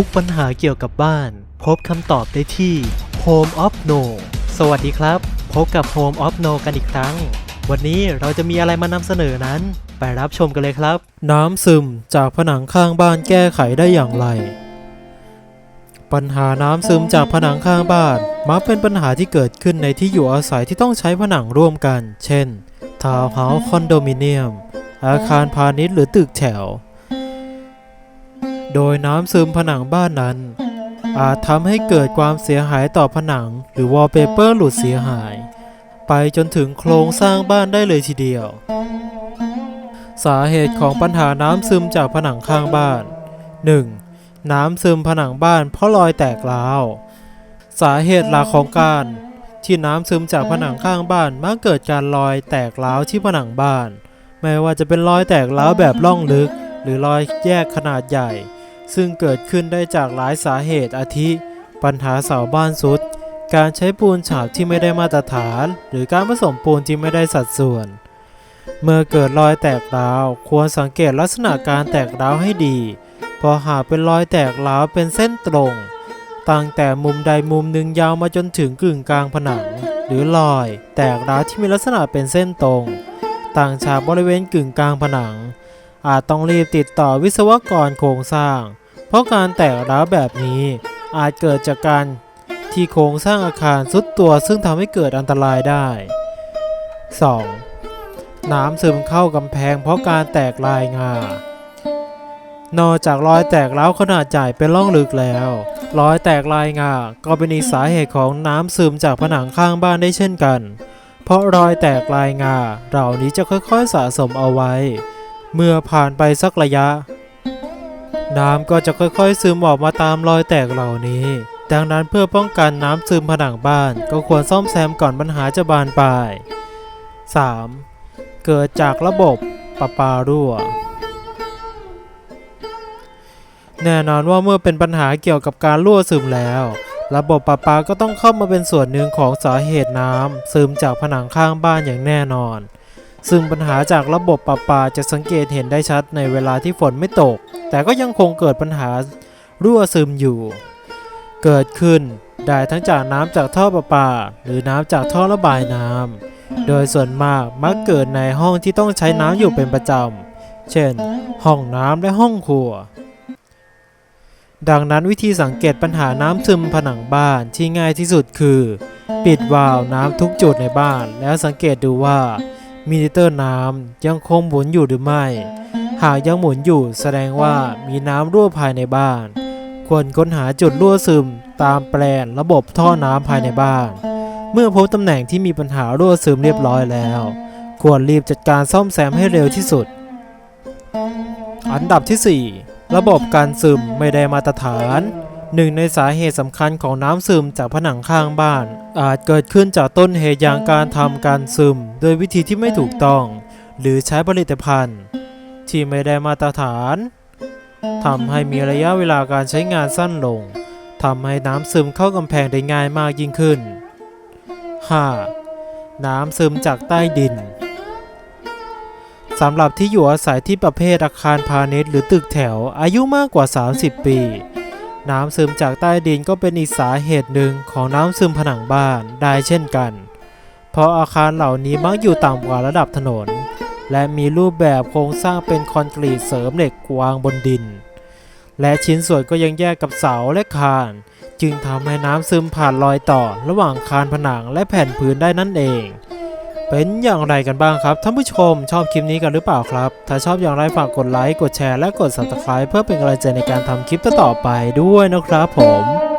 ทุกปัญหาเกี่ยวกับบ้าน พบคำตอบได้ที่ Home of No สวัสดีครับ พบกับ Home of No กันอีกครั้ง วันนี้เราจะมีอะไรมานำเสนอนั้น ไปรับชมกันเลยครับ น้ำซึมจากผนังข้างบ้านแก้ไขได้อย่างไร ปัญหาน้ำซึมจากผนังข้างบ้านมักเป็นปัญหาที่เกิดขึ้นในที่อยู่อาศัยที่ต้องใช้ผนังร่วมกัน เช่นทาวน์เฮาส์คอนโดมิเนียม อาคารพาณิชย์หรือตึกแถว โดยน้ำซึมผนังบ้านนั้น อาจทำให้เกิดความเสียหายต่อผนัง หรือวอลเปเปอร์หลุดเสียหาย ไปจนถึงโครงสร้างบ้านได้เลยทีเดียว สาเหตุของปัญหาน้ำซึมจากผนังข้างบ้าน 1. น้ำซึมผนังบ้านเพราะรอยแตกร้าว สาเหตุหลักของการที่น้ำซึมจากผนังข้างบ้านมักเกิดการรอยแตกร้าวที่ผนังบ้าน ไม่ว่าจะเป็นรอยแตกร้าวแบบล่องลึก หรือรอยแยกขนาดใหญ่ ซึ่งเกิดขึ้นได้จากหลายสาเหตุอาทิ ปัญหาเสาบ้านสุด การใช้ปูนฉาบที่ไม่ได้มาตรฐาน หรือการผสมปูนที่ไม่ได้สัดส่วน เมื่อเกิดรอยแตกร้าว ควรสังเกตลักษณะการแตกร้าวให้ดีพราะหากเป็นรอยแตกร้าวเป็นเส้นตรง ตั้งแต่มุมใดมุมหนึ่งยาวมาจนถึงกึ่งกลางผนัง หรือรอย แตกร้าวที่มีลักษณะเป็นเส้นตรง ต่างฉากบริเวณกึ่งกลางผนัง อาจต้องรีบติดต่อวิศวกรโครงสร้าง เพราะการแตกร้าวแบบนี้ อาจเกิดจากการที่โครงสร้างอาคารสุดตัวซึ่งทำให้เกิดอันตรายได้ 2. น้ำซึมเข้ากำแพงเพราะการแตกลายงานอกจากรอยแตกร้าวขนาดใหญ่เป็นร่องลึกแล้ว รอยแตกลายงา ก็เป็นอีกสาเหตุของน้ำซึมจากผนังข้างบ้านได้เช่นกัน เพราะรอยแตกลายงาเหล่านี้จะค่อยๆสะสมเอาไว้ เมื่อผ่านไปสักระยะ น้ำก็จะค่อยๆซึมออกมาตามรอยแตกเหล่านี้ ดังนั้นเพื่อป้องกันน้ำซึมผนังบ้าน ก็ควรซ่อมแซมก่อนปัญหาจะบานปลาย 3. เกิดจากระบบประปารั่ว แน่นอนว่าเมื่อเป็นปัญหาเกี่ยวกับการรั่วซึมแล้ว ระบบประปาก็ต้องเข้ามาเป็นส่วนหนึ่งของสาเหตุน้ำซึมจากผนังข้างบ้านอย่างแน่นอน ซึ่งปัญหาจากระบบประปาจะสังเกตเห็นได้ชัดในเวลาที่ฝนไม่ตก แต่ก็ยังคงเกิดปัญหารั่วซึมอยู่ เกิดขึ้นได้ทั้งจากน้ำจากท่อประปา หรือน้ำจากท่อระบายน้ำ โดยส่วนมากมักเกิดในห้องที่ต้องใช้น้ำอยู่เป็นประจำ เช่น ห้องน้ำและห้องครัว ดังนั้นวิธีสังเกตปัญหาน้ำซึมผนังบ้านที่ง่ายที่สุดคือ ปิดวาล์วน้ำทุกจุดในบ้าน แล้วสังเกตดูว่า มิเตอร์น้ำยังคงหมุนอยู่หรือไม่ หากยังหมุนอยู่แสดงว่ามีน้ำรั่วภายในบ้าน ควรค้นหาจุดรั่วซึมตามแปลนระบบท่อน้ำภายในบ้าน เมื่อพบตำแหน่งที่มีปัญหารั่วซึมเรียบร้อยแล้ว ควรรีบจัดการซ่อมแซมให้เร็วที่สุด อันดับที่ 4 ระบบการซึมไม่ได้มาตรฐาน หนึ่งในสาเหตุสำคัญของน้ำซึมจากผนังข้างบ้าน อาจเกิดขึ้นจากต้นเหตุอย่างการทำการซึม โดยวิธีที่ไม่ถูกต้อง หรือใช้ผลิตภัณฑ์ ที่ไม่ได้มาตรฐานทำให้มีระยะเวลาการใช้งานสั้นลงทำให้น้ำซึมเข้ากำแพงได้ง่ายมากยิ่งขึ้น 5. น้ำซึมจากใต้ดินสำหรับที่อยู่อาศัยที่ประเภทอาคารพาณิชย์หรือตึกแถวอายุมากกว่า 30 ปี น้ำซึมจากใต้ดินก็เป็นอีกสาเหตุหนึ่งของน้ำซึมผนังบ้านได้เช่นกัน เพราะอาคารเหล่านี้มักอยู่ต่ำกว่าระดับถนน และมีรูปแบบโครงสร้างเป็นคอนกรีตเสริมเหล็กวางบนดิน และชิ้นส่วนก็ยังแยกกับเสาและคาน จึงทำให้น้ำซึมผ่านรอยต่อระหว่างคานผนังและแผ่นพื้นได้นั่นเอง เป็นอย่างไรกันบ้างครับท่านผู้ชมชอบคลิปนี้กันหรือเปล่าครับ ถ้าชอบอย่างไรฝากกดไลค์กดแชร์และกด subscribe เพื่อเป็นกำลังใจในการทำคลิปต่อๆไปด้วยนะครับผม